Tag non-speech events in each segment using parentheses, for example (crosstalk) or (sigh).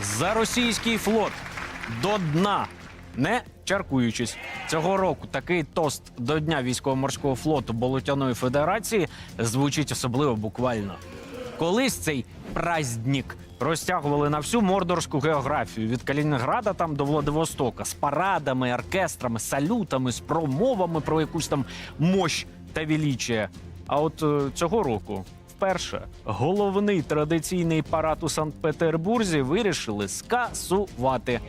За російський флот до дна, не чаркуючись. Цього року такий тост до Дня військово-морського флоту Болотяної Федерації звучить особливо буквально. Колись цей праздник розтягували на всю мордорську географію від Калінінграда там до Владивостока з парадами, оркестрами, салютами, з промовами про якусь там мощь та величие. А от е, цього року вперше головний традиційний парад у Санкт-Петербурзі вирішили скасувати.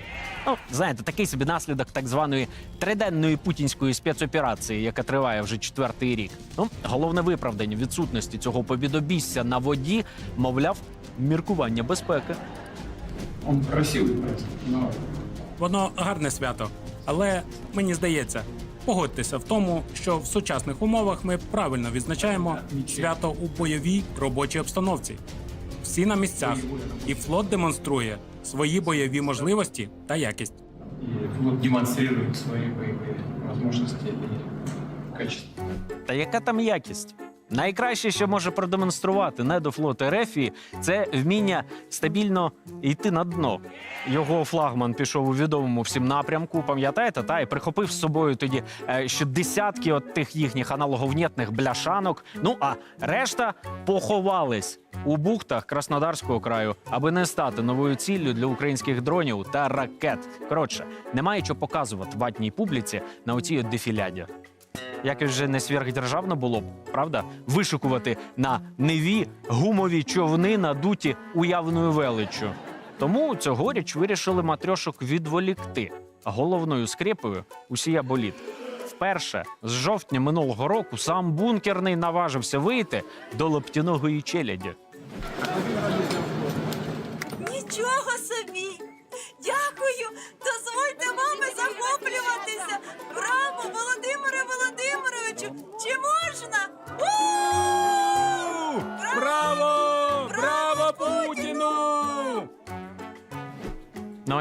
Ну, знаєте, такий собі наслідок так званої триденної путінської спецоперації, яка триває вже четвертий рік. Ну, головне виправдання відсутності цього побідобісся на воді, мовляв, міркування безпеки. Он красивый праздник, но Воно гарне свято, але мені здається, погодьтеся в тому, що в сучасних умовах ми правильно відзначаємо свято у бойовій робочій обстановці. Всі на місцях, і флот демонструє свої бойові можливості та якість. и флот демонструє свої бойові можливості і качества. Та яка там якість? Найкраще, що може продемонструвати недофлот Ерефії, це вміння стабільно йти на дно. Його флагман пішов у відомому всім напрямку, пам'ятаєте, та і прихопив з собою тоді е, ще десятки от тих їхніх аналоговнітних бляшанок. Ну а решта поховались у бухтах Краснодарського краю, аби не стати новою ціллю для українських дронів та ракет. Коротше, немає що показувати ватній публіці на оцій от дефіляді. Якось вже не сверхдержавно було б, правда? Вишикувати на неві гумові човни, надуті уявною величчю. Тому цьогоріч вирішили матрьошок відволікти. Головною скрепою усія боліт. Вперше з жовтня минулого року сам бункерний наважився вийти до лептяної челяді. Нічого собі!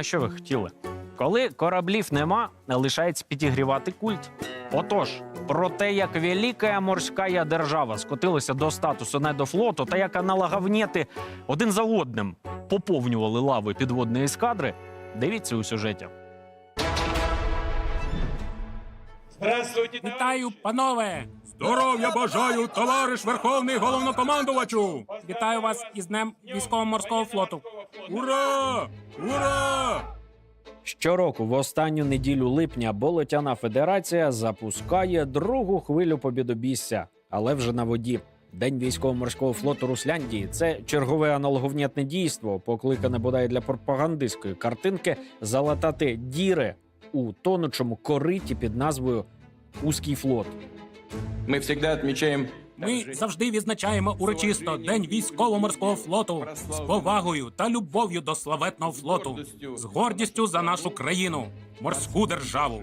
А що ви хотіли? Коли кораблів нема, лишається підігрівати культ. Отож, про те, як велика морська держава скотилася до статусу недофлоту, та як аналоговнєти один за одним поповнювали лави підводної ескадри, дивіться у сюжеті. Вітаю, панове! Здоров'я бажаю, товариш Верховний головнокомандувачу! Вітаю вас із Днем військово-морського флоту. Ура! Ура! Щороку, в останню неділю липня, Болотяна Федерація запускає другу хвилю побідобісся, але вже на воді. День військово-морського флоту Русляндії це чергове аналоговнятне дійство, покликане бодай для пропагандистської картинки залатати діри у тонучому кориті під назвою Узкий флот. Мы всегда отмечаем Ми завжди відзначаємо урочисто День військово-морського флоту. З повагою та любов'ю до славетного флоту, з гордістю за нашу країну, морську державу.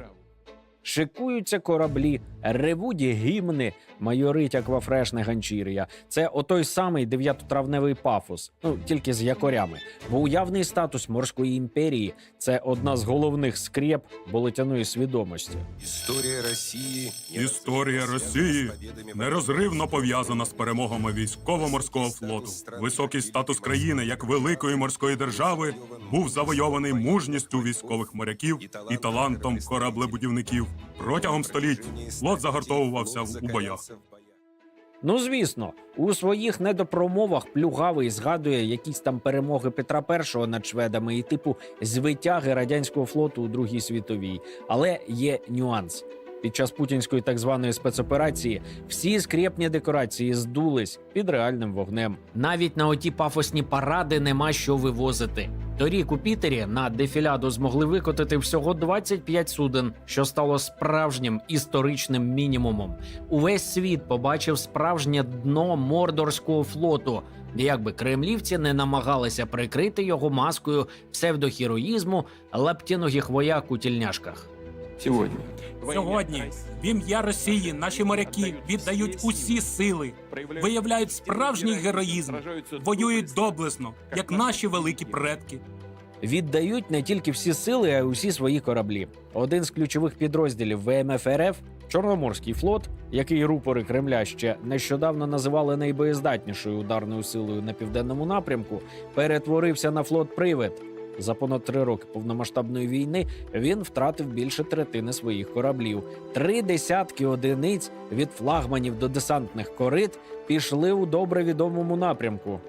Шикуються кораблі, ревуть гімни, майорить аквафрешне ганчір'я. Це отой самий дев'ятотравневий пафос, ну тільки з якорями. Бо уявний статус морської імперії це одна з головних скреп болотяної свідомості. Історія Росії Історія Росії нерозривно пов'язана з перемогами військово-морського флоту. Високий статус країни як великої морської держави був завойований мужністю військових моряків і талантом кораблебудівників. Протягом століть флот загортовувався в- у боях. Ну звісно, у своїх недопромовах плюгавий згадує якісь там перемоги Петра І над шведами і типу звитяги радянського флоту у Другій світовій. Але є нюанс. Під час путінської так званої спецоперації всі скрепні декорації здулись під реальним вогнем. Навіть на оті пафосні паради нема що вивозити. Торік у Пітері на дефіляду змогли викотити всього 25 суден, що стало справжнім історичним мінімумом. Увесь світ побачив справжнє дно мордорського флоту. Як би кремлівці не намагалися прикрити його маскою псевдохероїзму лаптіногих вояк у тільняшках. Сегодня. Сьогодні в ім'я Росії наші моряки віддають усі сили, виявляють справжній героїзм, воюють доблесно, як наші великі предки. Віддають не тільки всі сили, а й усі свої кораблі. Один з ключових підрозділів ВМФ РФ Чорноморський флот, який рупори Кремля ще нещодавно називали найбоєздатнішою ударною силою на південному напрямку, перетворився на флот привид. За понад три роки повномасштабної війни він втратив більше третини своїх кораблів. Три десятки одиниць від флагманів до десантних корит пішли у добре відомому напрямку.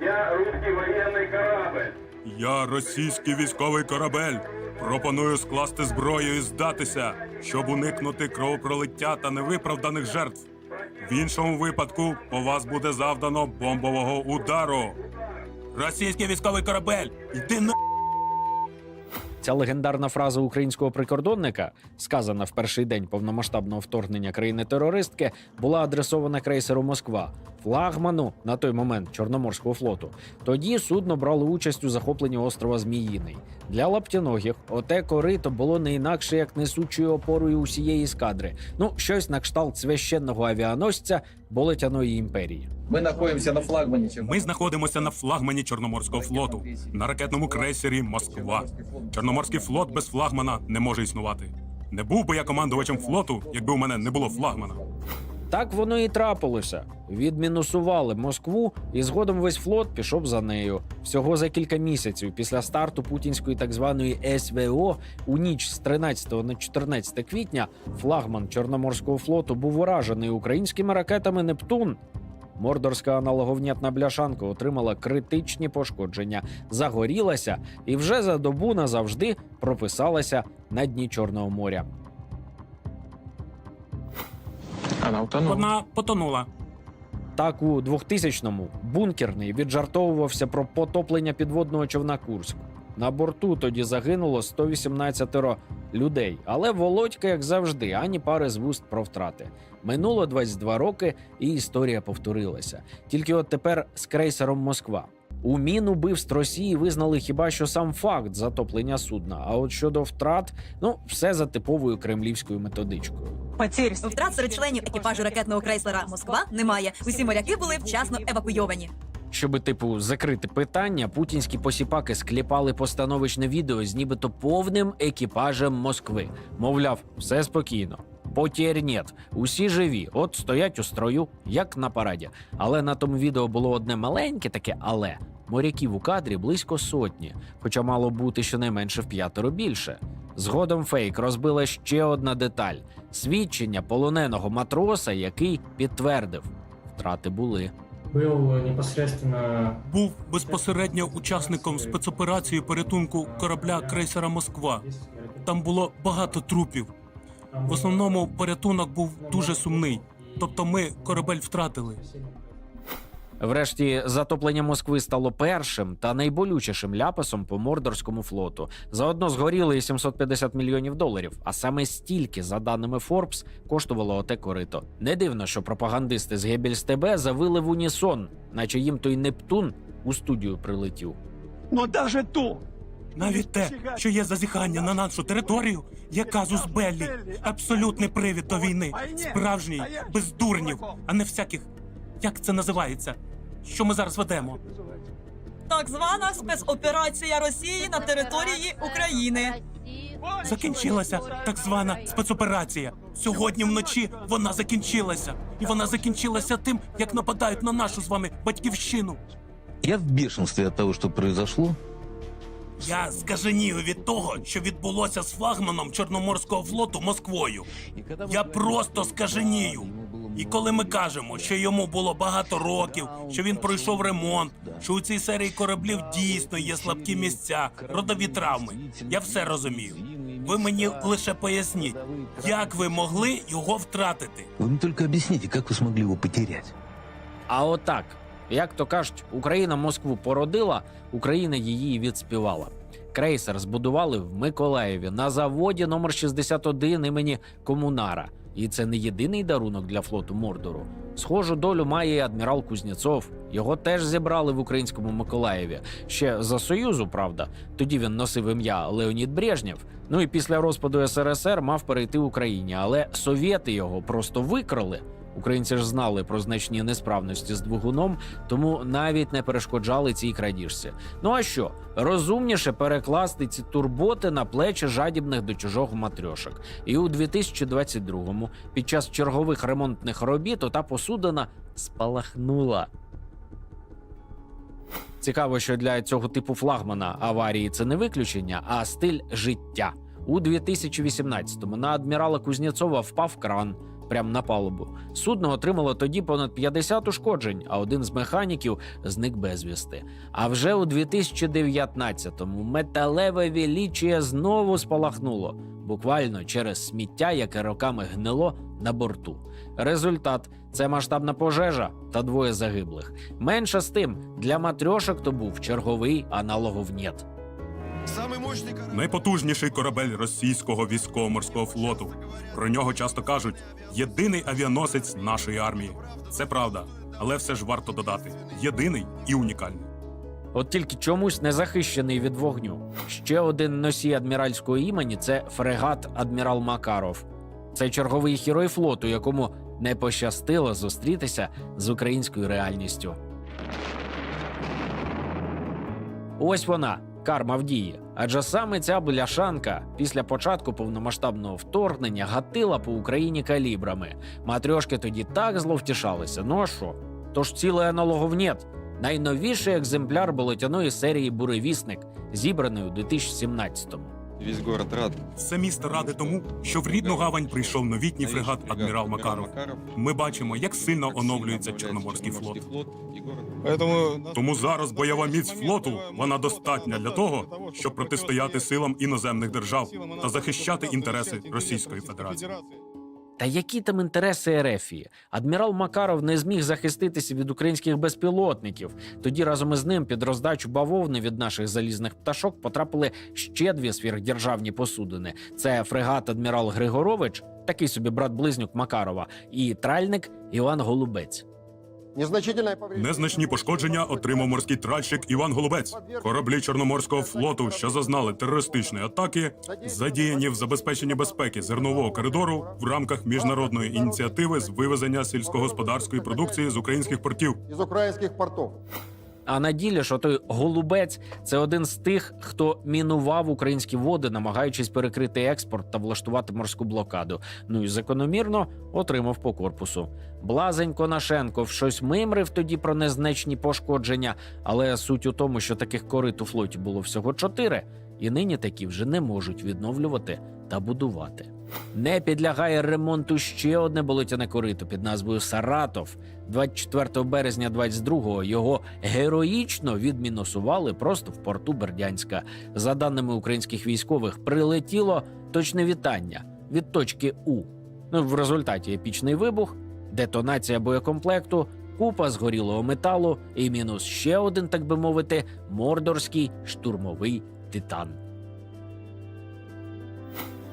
Я русський воєнний корабель. Я російський військовий корабель. Пропоную скласти зброю і здатися, щоб уникнути кровопролиття та невиправданих жертв. В іншому випадку по вас буде завдано бомбового удару. Російський військовий корабель, йди на. Ця легендарна фраза українського прикордонника, сказана в перший день повномасштабного вторгнення країни-терористки, була адресована крейсеру Москва, флагману на той момент Чорноморського флоту. Тоді судно брало участь у захопленні острова Зміїний. Для лаптяногів оте корито було не інакше як несучою опорою усієї ескадри. Ну, щось на кшталт священного авіаносця болотяної імперії. Мы находимся на флагмане. чем- Ми знаходимося на флагмані Чорноморського флоту на ракетному крейсері Москва. Чорноморський флот без флагмана не може існувати. Не був би я командувачем флоту, якби у мене не було флагмана. Так воно і трапилося. Відмінусували Москву, і згодом весь флот пішов за нею. Всього за кілька місяців після старту путінської так званої СВО у ніч з 13 на 14 квітня флагман Чорноморського флоту був уражений українськими ракетами Нептун. Мордорська аналоговнятна бляшанка отримала критичні пошкодження, загорілася і вже за добу назавжди прописалася на дні Чорного моря. Она утонула. Вона потонула. Так у 2000-му бункерний віджартовувався про потоплення підводного човна Курськ. На борту тоді загинуло 118 людей, але Володька, як завжди, ані пари з вуст про втрати. Минуло 22 роки, і історія повторилася. Тільки от тепер з крейсером Москва. У мінубивств Росії визнали хіба що сам факт затоплення судна. А от щодо втрат, ну все за типовою кремлівською методичкою. Втрат серед членів екіпажу ракетного крейсера Москва немає. Усі моряки були вчасно евакуйовані. Щоби, типу, закрити питання, путінські посіпаки скліпали постановочне відео з нібито повним екіпажем Москви. Мовляв, все спокійно. Потєр нет, усі живі, от стоять у строю, як на параді. Але на тому відео було одне маленьке таке але. Моряків у кадрі близько сотні, хоча мало бути щонайменше в п'ятеро більше. Згодом фейк розбила ще одна деталь: свідчення полоненого матроса, який підтвердив, втрати були. Був безпосередньо учасником спецоперації порятунку корабля крейсера Москва. Там було багато трупів. В основному порятунок був дуже сумний. Тобто ми корабель втратили. Врешті затоплення Москви стало першим та найболючішим ляпасом по мордорському флоту. Заодно згоріли і 750 мільйонів доларів. А саме стільки, за даними Forbes, коштувало оте корито. Не дивно, що пропагандисти з Гебельс ТБ завили в унісон, наче їм той Нептун у студію прилетів. Ну Навіть те, що є зазіхання на нашу територію, є казус Беллі. Абсолютний привід до війни. Справжній, без дурнів, а не всяких. Як це називається? Що ми зараз ведемо? Так звана спецоперація Росії на території України. Закінчилася так звана спецоперація. Сьогодні вночі вона закінчилася. І вона закінчилася тим, як нападають на нашу з вами батьківщину. Я в бешенстве от того, что произошло. Я скаженію від того, що відбулося з флагманом Чорноморського флоту Москвою. Я просто скаженію. І коли ми кажемо, що йому було багато років, що він пройшов ремонт, що у цій серії кораблів дійсно є слабкі місця, родові травми, я все розумію. Ви мені лише поясніть, як ви могли його втратити? Вы мне только объясните, как вы смогли его потерять. А отак, як то кажуть, Україна Москву породила, Україна її і відспівала. Крейсер збудували в Миколаєві на заводі номер 61 імені Комунара. І це не єдиний дарунок для флоту Мордору. Схожу долю має і адмірал Кузнєцов. Його теж зібрали в українському Миколаєві. Ще за Союзу, правда. Тоді він носив ім'я Леонід Брежнєв. Ну і після розпаду СРСР мав перейти Україні, але совєти його просто викрали. Українці ж знали про значні несправності з двигуном, тому навіть не перешкоджали цій крадіжці. Ну а що? Розумніше перекласти ці турботи на плечі жадібних до чужого матрьошок. І у 2022-му, під час чергових ремонтних робіт, ота посудина спалахнула. Цікаво, що для цього типу флагмана аварії це не виключення, а стиль життя. У 2018-му на адмірала Кузнєцова впав кран прямо на палубу. Судно отримало тоді понад 50 ушкоджень, а один з механіків зник безвісти. А вже у 2019-му металеве вілічія знову спалахнуло, буквально через сміття, яке роками гнило на борту. Результат це масштабна пожежа та двоє загиблих. Менше з тим, для матрьошок то був черговий аналогов «Нєт». Найпотужніший корабель російського військово-морського флоту. Про нього часто кажуть єдиний авіаносець нашої армії. Це правда, але все ж варто додати: єдиний і унікальний. От тільки чомусь не захищений від вогню. Ще один носій адміральського імені це фрегат адмірал Макаров. Це черговий герой флоту, якому не пощастило зустрітися з українською реальністю. Ось вона, карма в дії. Адже саме ця бляшанка після початку повномасштабного вторгнення гатила по Україні калібрами. Матрьошки тоді так зловтішалися. Ну а що? Тож цілий аналогов нет. Найновіший екземпляр болотяної серії Буревісник, зібраний у 2017-му. Весь город рад. Це місто ради тому, що в рідну гавань прийшов новітній фрегат адмірал Макаров. Ми бачимо, як сильно оновлюється Чорноморський флот. Тому зараз бойова міць флоту вона достатня для того, щоб протистояти силам іноземних держав та захищати інтереси Російської Федерації. Та які там інтереси Ерефії? Адмірал Макаров не зміг захиститися від українських безпілотників. Тоді разом із ним під роздачу бавовни від наших залізних пташок потрапили ще дві сверхдержавні посудини: це фрегат адмірал Григорович, такий собі брат-близнюк Макарова, і тральник Іван Голубець. Незначні пошкодження отримав морський тральщик Іван Голубець. Кораблі Чорноморського флоту, що зазнали терористичної атаки, задіяні в забезпеченні безпеки зернового коридору в рамках міжнародної ініціативи з вивезення сільськогосподарської продукції з українських портів. З українських портов. А на ділі, що той голубець це один з тих, хто мінував українські води, намагаючись перекрити експорт та влаштувати морську блокаду. Ну і закономірно отримав по корпусу. Блазень Конашенков щось мимрив тоді про незначні пошкодження, але суть у тому, що таких корит у флоті було всього чотири, і нині такі вже не можуть відновлювати та будувати. Не підлягає ремонту ще одне болотяне корито під назвою Саратов. 24 березня 22-го його героїчно відмінусували просто в порту Бердянська. За даними українських військових, прилетіло точне вітання від точки У. Ну, в результаті епічний вибух, детонація боєкомплекту, купа згорілого металу і мінус ще один, так би мовити, мордорський штурмовий титан.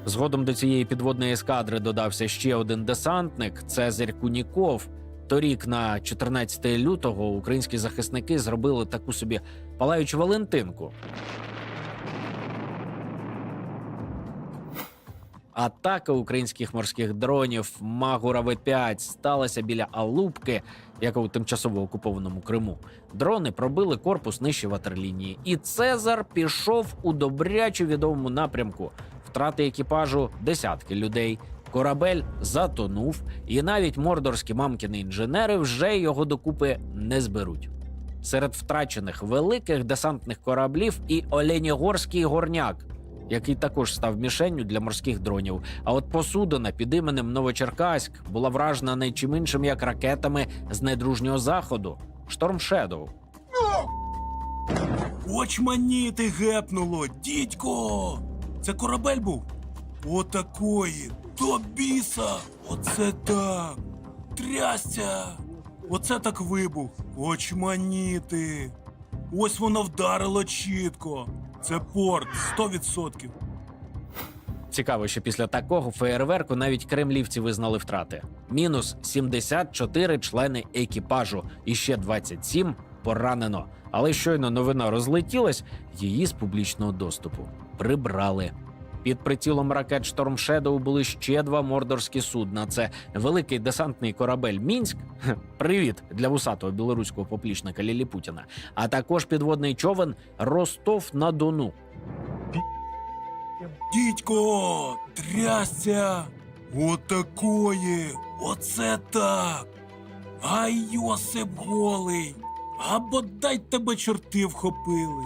Згодом до цієї підводної ескадри додався ще один десантник Цезарь Куніков. Торік, на 14 лютого, українські захисники зробили таку собі палаючу Валентинку. Атака українських морських дронів Магура В-5 сталася біля Алупки, яка у тимчасово окупованому Криму. Дрони пробили корпус нижче ватерлінії, і Цезар пішов у добряче відомому напрямку. Втрати екіпажу десятки людей. Корабель затонув, і навіть мордорські мамкіни інженери вже його докупи не зберуть. Серед втрачених великих десантних кораблів і Оленігорський горняк, який також став мішенню для морських дронів. А от посудина під іменем Новочеркаськ була вражена не чим іншим як ракетами з недружнього заходу Шторм Шедоу. Очманіти гепнуло, дідько! Це корабель був? Отакої! До біса! Оце так! Трясся! Оце так вибух! Очманіти! Ось воно вдарило чітко! Це порт 100%! Цікаво, що після такого феєрверку навіть кремлівці визнали втрати. Мінус 74 члени екіпажу і ще 27 поранено. Але щойно новина розлетілась, її з публічного доступу прибрали. Під прицілом ракет Шторм Шедоу були ще два мордорські судна. Це великий десантний корабель Мінськ. (laughs) Привіт для вусатого білоруського поплічника Ліліпутіна. А також підводний човен Ростов на Дону. Дідько! Трясся! Отакої! Оце так! Ай, Йосип голий! А бодай тебе чорти вхопили.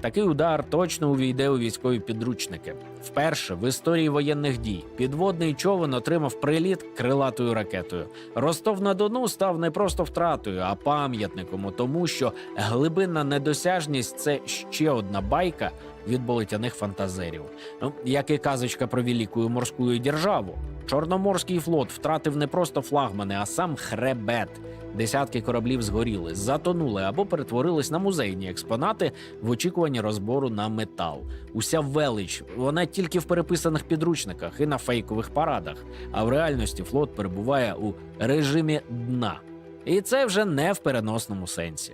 Такий удар точно увійде у військові підручники. Вперше в історії воєнних дій підводний човен отримав приліт крилатою ракетою. Ростов на Дону став не просто втратою, а пам'ятником тому, що глибинна недосяжність це ще одна байка від болотяних фантазерів. Ну, як і казочка про велику морську державу. Чорноморський флот втратив не просто флагмани, а сам хребет. Десятки кораблів згоріли, затонули або перетворились на музейні експонати в очікуванні розбору на метал. Уся велич вона тільки в переписаних підручниках і на фейкових парадах. А в реальності флот перебуває у режимі дна. І це вже не в переносному сенсі.